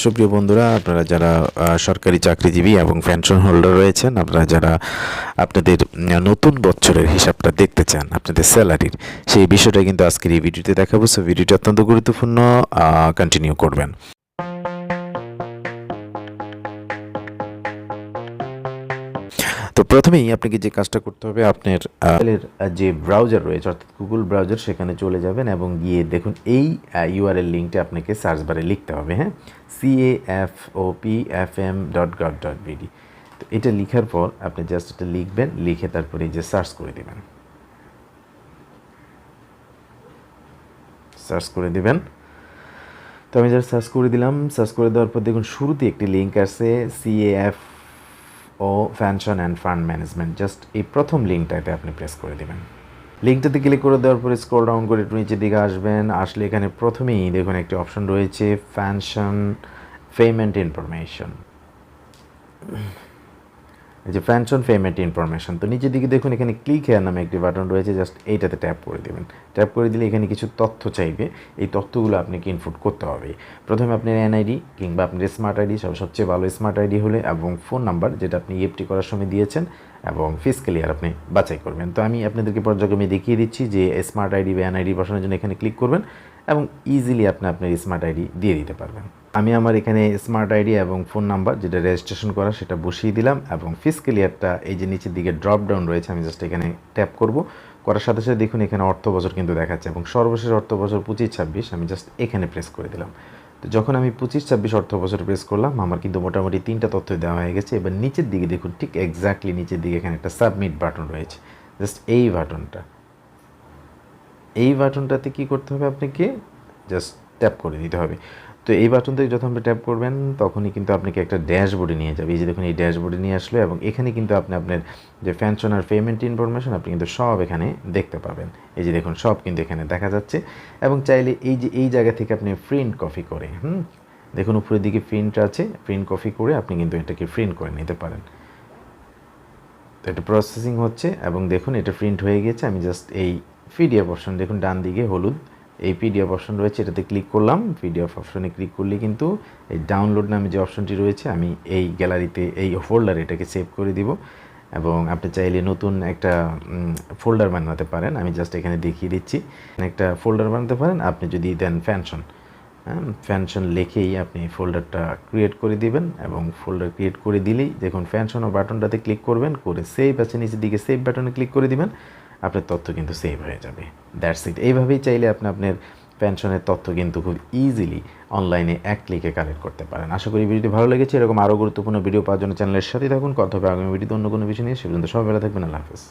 সুপ্রিয় বন্ধুরা, আপনারা যারা সরকারি চাকরিজীবী এবং পেনশন হোল্ডার রয়েছেন, আপনারা যারা আপনাদের নতুন বছরের হিসাবটা দেখতে চান, আপনাদের স্যালারির, সেই বিষয়টা কিন্তু আজকের এই ভিডিওতে দেখাবো। সো ভিডিওটি অত্যন্ত গুরুত্বপূর্ণ কন্টিনিউ করবেন। তো প্রথমেই আপনাকে যে কাজটা করতে হবে, আপনার যে ব্রাউজার রয়েছে, অর্থাৎ গুগল ব্রাউজার সেখানে চলে যাবেন এবং গিয়ে দেখুন এই ইউআরএল লিঙ্কটা আপনাকে সার্চ বারে লিখতে হবে হ্যাঁ? C A F O P F M dot gov dot BD তো এটা লিখার পর আপনি জাস্ট এটা লিখবেন, লিখে তারপরে যে সার্চ করে দেবেন। সার্চ করে দেবেন। তো আমি জাস্ট সার্চ করে দিলাম সার্চ করে দেওয়ার পর দেখুন শুরুতে একটি লিঙ্ক আছে CAF O pension and fund management, just এই প্রথম লিঙ্কটাতে আপনি প্রেস করে দেবেন। লিঙ্কটাতে ক্লিক করে দেওয়ার পরে স্ক্রল ডাউন করে একটু নিচের দিকে আসবেন, আসলে এখানে প্রথমেই দেখুন একটি অপশন রয়েছে ফ্যানশন পেমেন্ট ইনফরমেশন যে পেনশন পেমেন্ট ইনফরমেশন, তো নিচের দিকে দেখুন, এখানে ক্লিক হেয়ার নামে একটি বাটন রয়েছে জাস্ট এইটাতে ট্যাপ করে দেবেন। ট্যাপ করে দিলে এখানে কিছু তথ্য চাইবে। এই তথ্যগুলো আপনাকে ইনপুট করতে হবে। প্রথমে আপনার এনআইডি কিংবা আপনার স্মার্ট আইডি সব সবচেয়ে ভালো স্মার্ট আইডি হলে এবং ফোন নাম্বার যেটা আপনি ইএফটি করার সময় দিয়েছেন এবং ফিস ক্লিয়ার আপনি বাছাই করবেন। তো আমি আপনাদেরকে পর্যায়ক্রমে দেখিয়ে দিচ্ছি যে স্মার্ট আইডি বা এনআইডি বসানোর জন্য এখানে ক্লিক করবেন এবং ইজিলি আপনি আপনার স্মার্ট আইডি দিয়ে দিতে পারবেন। আমি আমার এখানে স্মার্ট আইডি এবং ফোন নাম্বার যেটা রেজিস্ট্রেশন করা সেটা বসিয়ে দিলাম এবং ফিস ক্লিয়ারটা এই যে নিচের দিকে ড্রপ ডাউন রয়েছে, আমি জাস্ট এখানে ট্যাপ করব। করার সাথে সাথে দেখুন এখানে অর্থ বছর কিন্তু দেখাচ্ছে এবং সর্বশেষ অর্থ বছর পঁচিশ ছাব্বিশ, আমি জাস্ট এখানে প্রেস করে দিলাম। তো যখন আমি পঁচিশ, ছাব্বিশ অর্থ বছর প্রেস করলাম, আমার কিন্তু মোটামুটি তিনটা তথ্য দেওয়া হয়ে গেছে। এবার নিচের দিকে দেখুন, ঠিক এক্স্যাক্টলি নিচের দিকে এখানে একটা সাবমিট বাটন রয়েছে। জাস্ট এই বাটনটা এই বাটনটাতে কি করতে হবে আপনাকে? জাস্ট ট্যাপ করে দিতে হবে। তো এই বাটনতে যখন আপনি ট্যাপ করবেন, তখনই কিন্তু আপনাকে একটা ড্যাশবোর্ডে নিয়ে যাবে। এই যে দেখুন, এই ড্যাশবোর্ডে নিয়ে আসলো এবং এখানে কিন্তু আপনি আপনার যে পেনশন আর পেমেন্ট ইনফরমেশন আপনি কিন্তু সব এখানে দেখতে পাবেন। এই যে দেখুন, সব কিন্তু এখানে দেখা যাচ্ছে এবং চাইলে এই যে, এই জায়গা থেকে আপনি প্রিন্ট কপি করে, হুম? দেখুন, উপরের দিকে প্রিন্ট আছে প্রিন্ট কপি করে আপনি কিন্তু এটাকে প্রিন্ট করে নিতে পারেন। তো এটা প্রসেসিং হচ্ছে এবং দেখুন, এটা প্রিন্ট হয়ে গেছে। আমি জাস্ট এই পিডিএফ অপশন দেখুন, ডান দিকে হলুদ। এই পিডিএফ অপশন রয়েছে, এটাতে ক্লিক করলাম। পিডিএফ অপশনে ক্লিক করলে কিন্তু এই ডাউনলোড নামে যে অপশনটি রয়েছে, আমি এই গ্যালারিতে এই ফোল্ডারে এটাকে সেভ করে দিব। এবং আপনি চাইলে নতুন একটা ফোল্ডার বানাতে পারেন। আমি জাস্ট এখানে দেখিয়ে দিচ্ছি। একটা ফোল্ডার বানাতে পারেন। আপনি যদি দেন ফ্যানশন হ্যাঁ ফ্যানশন লিখেই আপনি ফোল্ডারটা ক্রিয়েট করে দিবেন। এবং ফোল্ডার ক্রিয়েট করে দিলেই দেখুন ফ্যানশন ও বাটনটাতে ক্লিক করবেন। করে সেভ আছে, নিচের দিকে সেভ বাটনে ক্লিক করে দিবেন। আপনার তথ্য কিন্তু সেভ হয়ে যাবে। দ্যাটস ইট এইভাবেই চাইলে আপনি আপনার পেনশনের তথ্য কিন্তু খুব ইজিলি অনলাইনে এক ক্লিকে কালেক্ট করতে পারেন। আশা করি ভিডিওটি ভালো লেগেছে। এরকম আরও গুরুত্বপূর্ণ ভিডিও পাওয়ার জন্য চ্যানেলের সাথে থাকুন। কথা হবে আগামী ভিডিওতে অন্য কোনো বিষয় নিয়ে। সে পর্যন্ত সবাই ভালো থাকবেন। আল্লাহ হাফেজ।